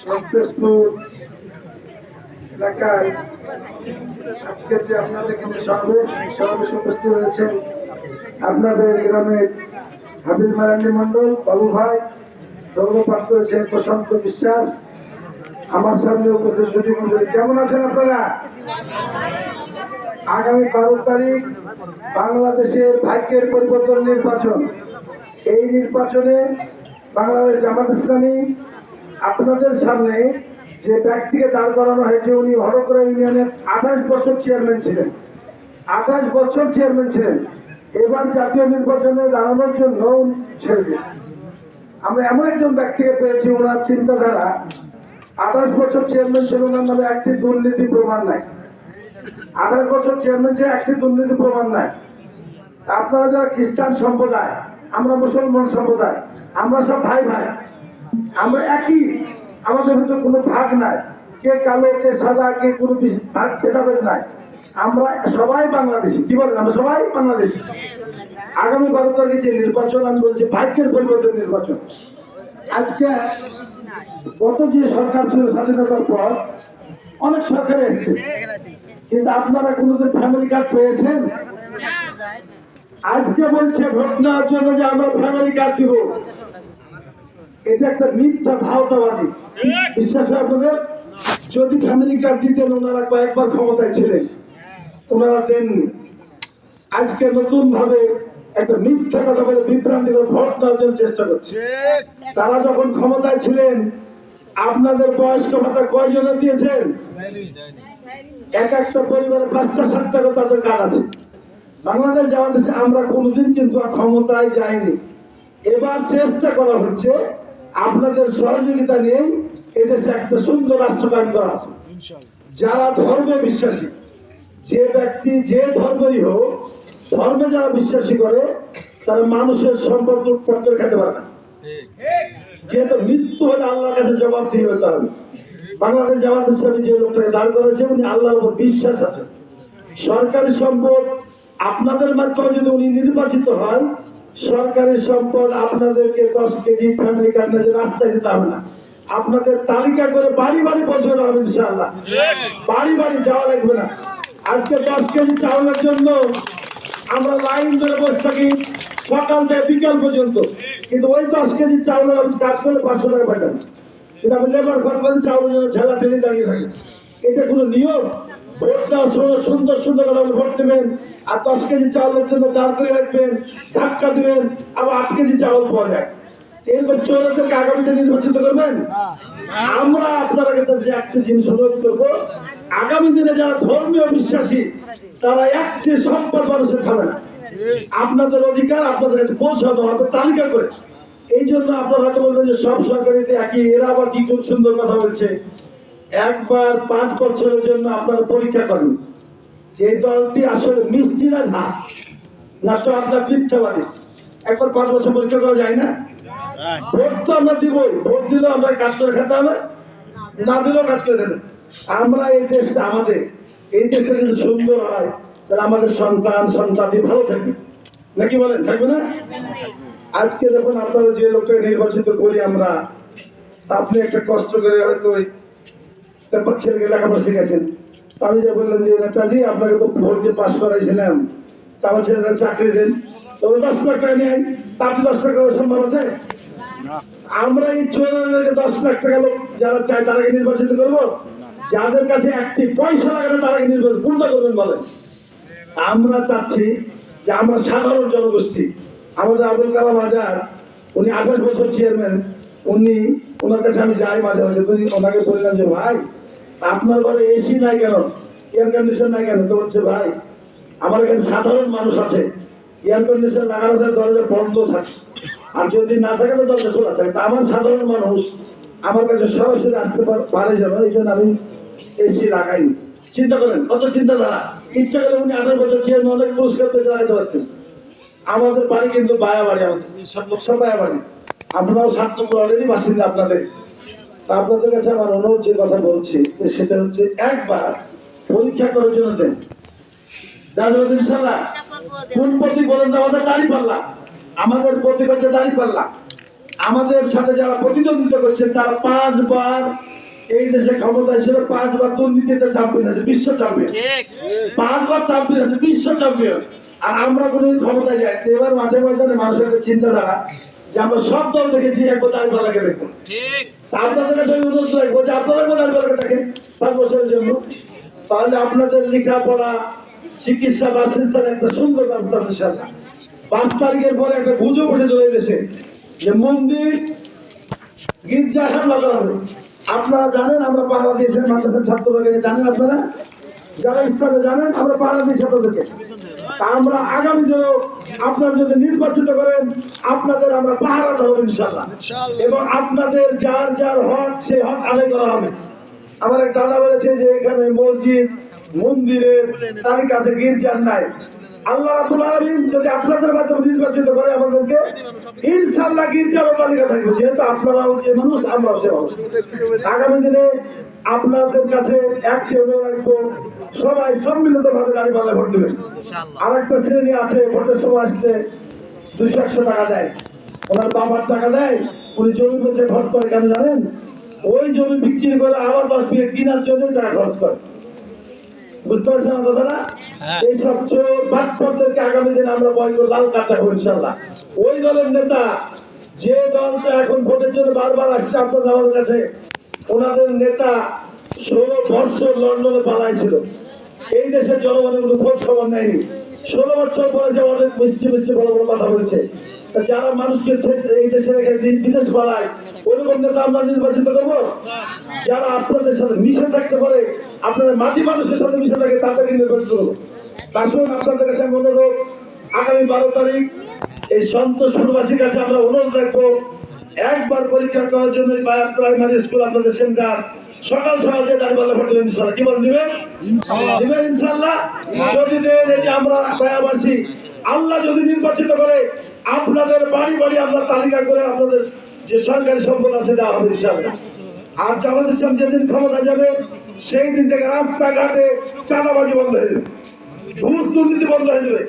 সন্তোষপুর আজকের যে আপনাদের উপস্থিত আপনাদের গ্রামের হাবিল মারান্ডি মন্ডল বাবু ভাই ধর্মপাঠ করেছেন প্রশান্ত বিশ্বাস আমার সামনে উপস্থিত সুদী মন্ডলী কেমন আছেন আপনারা? আগামী বারো তারিখ বাংলাদেশের ভাগ্যের পরিবর্তন নির্বাচন। এই নির্বাচনে বাংলাদেশ জামাত ইসলামী আপনাদের সামনে যে ব্যক্তিকে দাঁড় করানো হয়েছে, উনি হরকরা ইউনিয়নের আঠাশ বছর চেয়ারম্যান ছিলেন। আঠাশ বছর চেয়ারম্যান ছিলেন। এবার জাতীয় নির্বাচনে দাঁড়ানোর জন্য ছেড়ে দিয়েছেন। আমরা এমন একজন ব্যক্তিকে পেয়েছি, ওনার চিন্তাধারা আঠাশ বছর চেয়ারম্যান ছিল ওনার নামে একটি দুর্নীতি প্রমাণ নাই। আঠাশ বছর চেয়ারম্যান ছিল একটি দুর্নীতি প্রমাণ নাই। আপনারা যারা খ্রিস্টান সম্প্রদায়, আমরা মুসলমান সম্প্রদায়, আমরা সব ভাই ভাই, আমরা একই, আমাদের ভিতরে কোনো ভাগ নাই। কে কালো, কে সাদা, কে কোনো ভাগ ভেদাভেদ নাই। আমরা সবাই বাংলাদেশি। কি বলেন, আমরা সবাই বাংলাদেশি। আগামী বারো তারিখে যে নির্বাচন, আমি বলছি ভাগ্যের পরিবর্তন নির্বাচন। আজকে গত যে সরকার ছিল স্বাধীনতার পর, অনেক সরকার এসছে। কিন্তু আপনারা কোনোদিন ফ্যামিলি কার্ড পেয়েছেন? আজকে বলছে ভোট নেওয়ার জন্য যে আমরা ফ্যামিলি কার্ড দিব। এটা একটা মিথ্যা, ভাওতাবাজি। বিশ্বাস হয় আপনাদের? যদি ফ্যামিলি কার্ড দিতেন, ওনারা কয়েকবার ক্ষমতায় ছিলেন। ওনারা দেননি। আজকে নতুন ভাবে একটা মিথ্যা কথা বলে বিভ্রান্তি করে ভোট নেওয়ার জন্য চেষ্টা করছে। তারা যখন ক্ষমতায় ছিলেন আপনাদের বয়স্ক ভাতা কয়জনে দিয়েছেন? এক একটা পরিবারে পাঁচটা সাতটা করে তাদের কার্ড আছে। বাংলাদেশ জামাতে আমরা কোনোদিন কিন্তু আর ক্ষমতায় যাইনি। এবার চেষ্টা করা হচ্ছে আপনাদের সহযোগিতা নিয়ে এদেশে একটা সুন্দর রাষ্ট্র কায়েম করা যারা ধর্মে বিশ্বাসী যে ব্যক্তি যে ধর্মেরই হোক ধর্মে যারা বিশ্বাসী করে, তারা মানুষের সম্পদ করে খেতে পারে না। যেহেতু মৃত্যু হলে আল্লাহর কাছে জবাব দিয়ে হতে হবে। বাংলাদেশ জামাত ইসলামী যে লোকটাকে দাঁড় করেছে, উনি আল্লাহর উপর বিশ্বাস আছে। সরকারি সম্পদ আপনাদের মাধ্যমে যদি উনি নির্বাচিত হন সরকারি সম্পদ আপনাদেরকে দশ কেজি ফ্যামিলি কার্ড রাস্তায় যেতে হবে না। আপনাদের তালিকা করে বাড়ি বাড়ি পৌঁছানো হবে ইনশাআল্লাহ। বাড়ি বাড়ি যাওয়া লাগবে না। আজকে দশ কেজি চাউলের জন্য আমরা লাইন ধরে বসে থাকি সকাল থেকে বিকাল পর্যন্ত। কিন্তু ওই দশ কেজি চাউল আমি কাজ করলে পাঁচশো টাকা পাঠান কিন্তু আমি লেবার করে চাউলের জন্য ঠেলা ঠেলে দাঁড়িয়ে থাকি। এটা কোনো নিয়ম? সুন্দর সুন্দর দেবেন, আর দশ কেজি চাউলের জন্য রাখবেন, ধাক্কা দিবেন, আবার আট কেজি চাউল পাওয়া যায়। নির্বাচিত করবেন? আমরা আপনারা কাছে যে একটা জিনিস অনুরোধ করব, আগামী দিনে যারা ধর্মীয় বিশ্বাসী তারা একটি সম্পদ মানুষের খাবে না। আপনাদের অধিকার আপনাদের কাছে পৌঁছানো হবে তালিকা করে এই জন্য আপনারা হয়তো বলবেন যে সব সরকারিতে একই, এরা আবার কি খুব সুন্দর কথা বলছে। একবার পাঁচ বছরের জন্য আপনারা পরীক্ষা করেন। যে দলটি আসলে মিষ্টি না ঝাঁ না তো আপনার মিথ্যাবাদী। একবার পাঁচ বছর পরীক্ষা করা যায় না? ভোট তো আমরা দিবই। ভোট দিলেও আমরা কাজ করে খেতে হবে। না দিলেও কাজ করে খেতে আমরা এই দেশটা আমাদের। এই দেশটা যদি সুন্দর হয় তাহলে আমাদের সন্তান সন্তানি ভালো থাকবে। নাকি বলেন থাকবে না? আজকে যখন আপনারা যে লোকটাকে নির্বাচিত করি আমরা আপনি একটা কষ্ট করে হয়তো তারপর ছেলেকে লেখাপড়া শিখেছেন। আমি যে বললাম যে নেতাজি আপনাকে তো ভোট দিয়ে পাশ করাইছিলাম। আমার ছেলেরা চাকরি দেন। তবে দশ লাখ টাকা নেয় তা আপনি দশ টাকা সম্ভব আছে? আমরা এই চোরাদেরকে দশ লাখ টাকা লোক যারা চায় তারাকে নির্বাচিত করব। যাদের কাছে একটি পয়সা লাগে না তারাকে নির্বাচিত পূর্ণ করবেন বলে। আমরা চাচ্ছি যে আমরা সাধারণ জনগোষ্ঠী। আমাদের আবুল কালাম আজাদ, উনি আঠাশ বছর চেয়ারম্যান উনি ওনার কাছে আমি যাই মাঝে মাঝে, উনি ওনাকে বললাম যে, ভাই, আপনার ঘরে এসি নাই কেন? এয়ার কন্ডিশন নাই কেন? তো বলছে, ভাই, আমার এখানে সাধারণ মানুষ আছে। এয়ার কন্ডিশন লাগানো থাকে দরজা বন্ধ থাকে। আর যদি না থাকে, তো দরজা খোলা থাকে। আমার সাধারণ মানুষ আমার কাছে সরাসরি আসতে পারে যেন, এই জন্য আমি এসি লাগাইনি। চিন্তা করেন, কত চিন্তাধারা? ইচ্ছা করে উনি আঠারো বছর চেয়ারম্যান পুরস্কার পেতে লাগাতে পারতেন। আমাদের বাড়ি কিন্তু বায়া বাড়ি আমাদের সব লোক সব বায়া বাড়ি আপনারাও সাত নম্বর অলরেডি বাসিন্দা আপনাদের। আপনাদের কাছে আমার অনুরোধ, যে কথা বলছি সেটা হচ্ছে একবার পরীক্ষা করার জন্য দেন। বলেন আমাদের দাড়ি পাল্লা। আমাদের পাল্লা। আমাদের সাথে যারা প্রতিদ্বন্দ্বিতা করছেন, তারা পাঁচবার এই দেশে ক্ষমতায় ছিল পাঁচবার দুর্নীতিতে চ্যাম্পিয়ন আছে বিশ্ব চ্যাম্পিয়ন পাঁচবার চ্যাম্পিয়ন আছে বিশ্ব চ্যাম্পিয়ন আর আমরা কোনোদিন ক্ষমতায় যাই এবার মাঠে ময়দানে মানুষের একটা চিন্তাধারা যে আমরা সব দল দেখেছি একবার দাঁড়িয়ে পাল্লাকে দেখব তা আপনাদের কাছে আমি অনুরোধ রাখব যে আপনাদের দাঁড়িয়ে পাঁচ বছরের জন্য। তাহলে আপনাদের লেখাপড়া চিকিৎসা বাসস্থান একটা সুন্দর ব্যবস্থা ইনশাল্লাহ পাঁচ তারিখের পরে একটা গুজব উঠে চলে দেশে যে মন্দির গির্জা হামলা করা হবে। আপনারা জানেন আমরা পাহারা দিয়েছেন মাদ্রাসার ছাত্রদেরকে জানেন আপনারা? যারা ইসলামে জানেন আমরা পাহারা দিয়েছি আপনাদেরকে আমরা আগামী দিনেও আপনারা যদি নির্বাচিত করেন আপনাদের আমরা পাহারা দেবো ইনশাল্লাহ এবং আপনাদের যার যার হক সেই হক আদায় করা হবে। আমার এক দাদা বলেছে যে এখানে মসজিদ মন্দিরের তার কাছে গির্জার নাই। আল্লাহ যদি আপনাদের মাধ্যমে নির্বাচিত করে আমাদেরকে তালিকা থাকবে। যেহেতু আপনারাও যে মানুষ আমরাও সে মানুষ। আগামী দিনে আপনাদের কাছে একটি অনুরোধ রাখব। সবাই সম্মিলিত ভাবে দাঁড়িয়ে পাল্লা ভোট দেবেন। আর একটা শ্রেণি আছে ভোটের সময় আসলে দুশো একশো টাকা দেয়। ওনার বাবার টাকা দেয় উনি জমি বেচে ভোট করে কেন জানেন? ওই জমি বিক্রি করে আবার দশ বিঘে কেনার জন্য টাকা খরচ করে। বুঝতে পারছেন আমার কথাটা? এইসব চোর বাটপরদেরকে আগামী দিনে আমরা বয় করে লাল কার্ড দেবো ইনশাল্লাহ ওই দলের নেতা যে দলটা এখন ভোটের জন্য বারবার আসছে আপনাদের আমাদের কাছে ওনাদের নেতা ষোলো বছর লন্ডনে পালাইছিল। এই দেশের জনগণের কোনো খোঁজ খবর নেয়নি। ষোলো বছর পরে যে অনেক মিষ্টি মিষ্টি বড় বড় কথা বলেছে। যারা মানুষকে এই দেশে রেখে দিন- বিদেশ পালায় ওইরকম নেতা আমরা নির্বাচিত করব? যারা আপনাদের সাথে মিশে থাকতে পারে আপনাদের মাটি মানুষের সাথে মিশে থাকে তাদেরকে নির্বাচিত করব। আসুন আপনাদের কাছে আমি অনুরোধ আগামী বারো তারিখ এই সন্তোষপুরবাসীর কাছে আমরা অনুরোধ রাখব একবার পরীক্ষা করার জন্য প্রাইমারি স্কুল আপনাদের সেন্টার সকাল সকাল যে দাঁড়িয়ে ভোট দেবেন ইনশাল্লাহ কি বলেন দিবেন? দিবেন ইনশাল্লাহ যদি দেন এই যে আমরা বায়াবাসী আল্লাহ যদি নির্বাচিত করে আপনাদের বাড়ি বাড়ি আমরা তালিকা করে আপনাদের যে সরকারি সম্পদ আছে দেওয়া হবে হিসাবে। আর জামাত ইসলাম যেদিন ক্ষমতা যাবে সেই দিন থেকে রাস্তাঘাটে চাঁদাবাজি বন্ধ হয়ে যাবে। ঘুষ দুর্নীতি বন্ধ হয়ে যাবে।